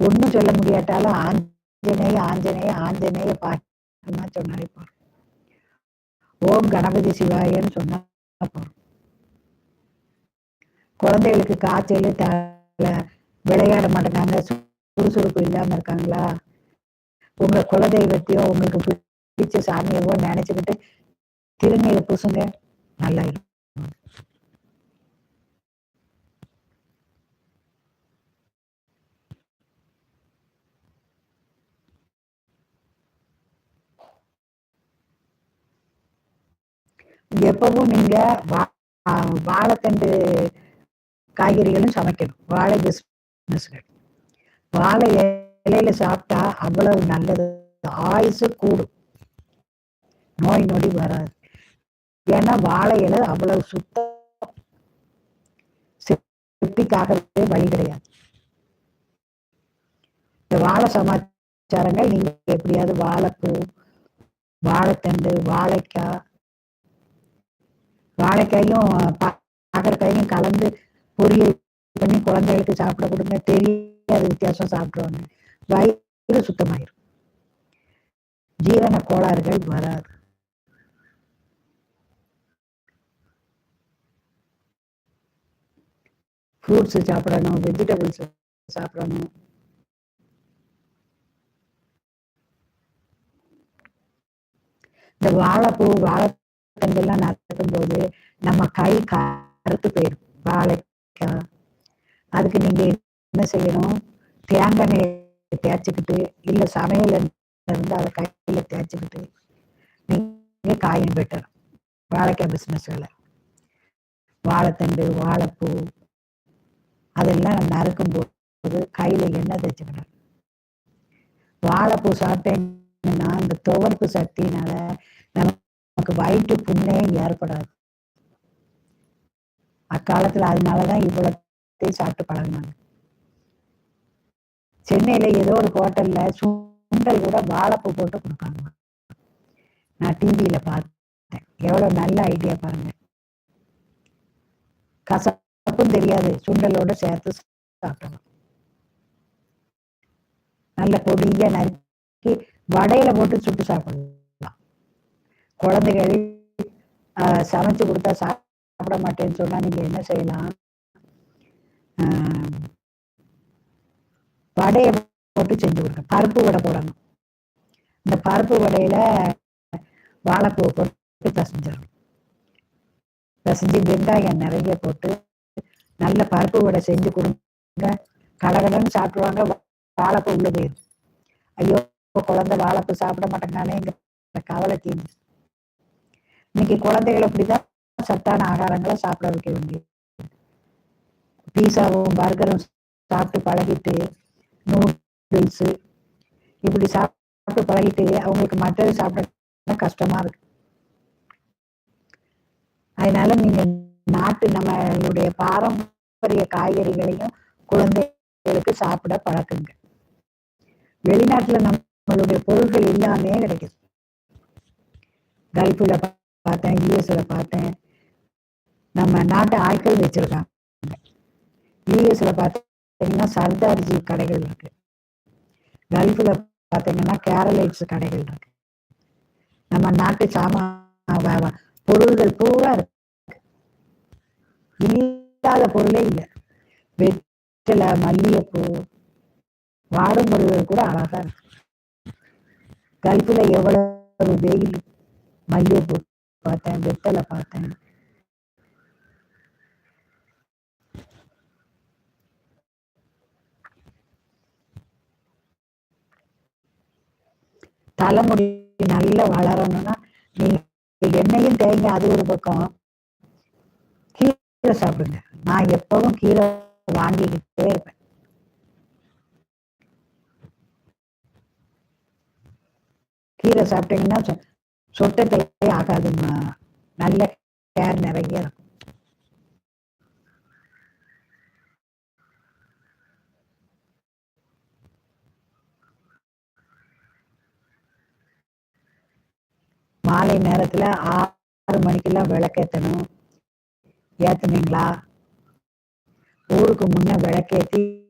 ஒன்றும் சொல்ல முடியாட்டாலும் ஆஞ்சநேய ஆஞ்சநேய ஆஞ்சநேய பாட்டுமா சொன்னாலே போறோம் ஓம் கணபதி சிவாயன்னு சொன்னா போறோம் குழந்தைகளுக்கு காய்ச்சல் தலை விளையாட மாட்டேங்காங்க சுறுசுறுப்பு இல்லாம இருக்காங்களா? உங்க குலதெய்வத்தையோ உங்களுக்கு பிடிச்ச சாமியவோ நினைச்சுக்கிட்டு திருநீரை பூசுங்க நல்லா இருக்கும். எப்பவும் நீங்க வா- ஆஹ் வாழைத்தண்டு காய்கறிகளும் சமைக்கணும். வாழை பிஸ்னஸ்கள் வாழை இலையில சாப்பிட்டா அவ்வளவு நல்லது. ஆயுசு கூடும். நோய் நொடி வராது. ஏன்னா வாழை இலை அவ்வளவு சுத்தம். செப்டிக்காகவே வழி கிடையாது. இந்த வாழை சமாச்சாரங்கள் நீங்க எப்படியாவது வாழைப்பூ வாழைத்தண்டு வாழைக்காய் வாழைக்காயும் பாகற்காயும் கலந்து பொரியல் பண்ணி குழந்தைகளுக்கு சாப்பிட கொடுங்க. தெரியாத வித்தியாசம் சாப்பிடுவாங்க. வயிறு சுத்தமாயிரும். ஜீரண கோளாறுகள் வராது. ஃப்ரூட்ஸ் சாப்பிடணும் வெஜிடபிள்ஸ் சாப்பிடணும். இந்த வாழைப்பூ வாழை வாழைத்தண்டெல்லாம் நடக்கும் போது நம்ம கை கருத்து போயிடும். வாழைக்காய். அதுக்கு நீங்க என்ன செய்யணும்? தேங்காய் தேய்ச்சிக்கிட்டு இல்ல சமையல் இருந்து அதை கையில தேய்ச்சிக்கிட்டு நீங்க காயம் வெட்டணும். வாழைக்காய் பிசினஸ்ல வாழைத்தண்டு வாழைப்பூ அதெல்லாம் நறுக்கும் போது கையில எண்ணெய் தேய்ச்சிக்கணும் வாழைப்பூ சாப்பிட்டேன்னா இந்த துவர்ப்பு சக்தினால நமக்கு வயிற்று புண்ணே ஏற்படாது. அக்காலத்துல அதனாலதான் இவ்வளத்தையும் சாப்பிட்டு பழகினாங்க. சென்னையில ஏதோ ஒரு ஹோட்டல்ல சுண்டல் கூட வாழைப்பூ போட்டு கொடுப்பாங்க. நான் டிவியில பார்த்தேன். எவ்வளவு நல்ல ஐடியா பாருங்க. கசப்பும் தெரியாது. சுண்டலோட சேர்த்து சாப்பிடலாம். நல்ல பொடியா நறுக்கி வடையில போட்டு சுட்டு சாப்பிடலாம். குழந்தைகள் ஆஹ், சமைச்சு கொடுத்தா சாப்பிட மாட்டேன்னு சொன்னா நீங்க என்ன செய்யலாம்? ஆஹ், வடையை போட்டு செஞ்சு கொடுங்க. பருப்பு வடை போடணும். இந்த பருப்பு வடையில வாழைப்பூ போட்டு பிசைஞ்சிடணும். பிசைஞ்சு வெங்காயம் நிறைய போட்டு நல்ல பருப்பு வடை செஞ்சு கொடுங்க. கடகடன்னு சாப்பிடுவாங்க. வாழைப்பூ உள்ள போயிடும் ஐயோ குழந்தை வாழைப்பூ சாப்பிட மாட்டேங்கானேங்கிற கவலை தீர்ந்து இன்னைக்கு குழந்தைகள் அப்படிதான் சத்தான ஆகாரங்களை சாப்பிட வைக்க வேண்டியது. பீஸாவும் பர்கரும் சாப்பிட்டு பழகிட்டு நூடுல்ஸ் இப்படி சாப்பிட்டு பழகிட்டு அவங்களுக்கு மற்றது சாப்பிட கஷ்டமா இருக்கு. அதனால நீங்க நாட்டு நம்மளுடைய பாரம்பரிய காய்கறிகளையும் குழந்தைகளுக்கு சாப்பிட பழக்குங்க. வெளிநாட்டுல நம்மளுடைய பொருட்கள் எல்லாமே கிடைக்குது. கல்ஃபில் பார்த்தேன் யூஎஸில் பார்த்தேன். நம்ம நாட்டு ஆட்கள் வச்சிருக்காங்க. யூஎஸில் பார்த்தீங்கன்னா சர்தார்ஜி கடைகள் இருக்கு. கல்ஃபில் பார்த்தீங்கன்னா கேரலைட்ஸ் கடைகள் இருக்கு. நம்ம நாட்டு சாமான் பொருள்கள் பூரா இருக்கு. இல்லாத பொருளே இல்லை. வெற்றிலை மல்லிகைப்பூ வாடும் பொருள்கள் கூட அழகா இருக்கு. கல்ஃபில் எவ்வளவு வெயில் மல்லிகைப்பூ. பார்த்தேன் வெத்தலை பார்த்தேன். தலைமுடி நல்லா வளரணும்னா நீங்க எண்ணெயும் தேங்க அது ஒரு பக்கம். கீரை சாப்பிடுங்க. நான் எப்பவும் கீரை வாங்கிக்கிட்டே இருப்பேன். கீரை சாப்பிட்டீங்கன்னா சொட்டத்தை ஆகாதும்மா. நல்ல கேர் நிறைய இருக்கும். மாலை நேரத்துல ஆறு மணிக்கெல்லாம் விளக்கேத்தணும். ஏத்துனீங்களா? ஊருக்கு முன்ன விளக்கேத்தி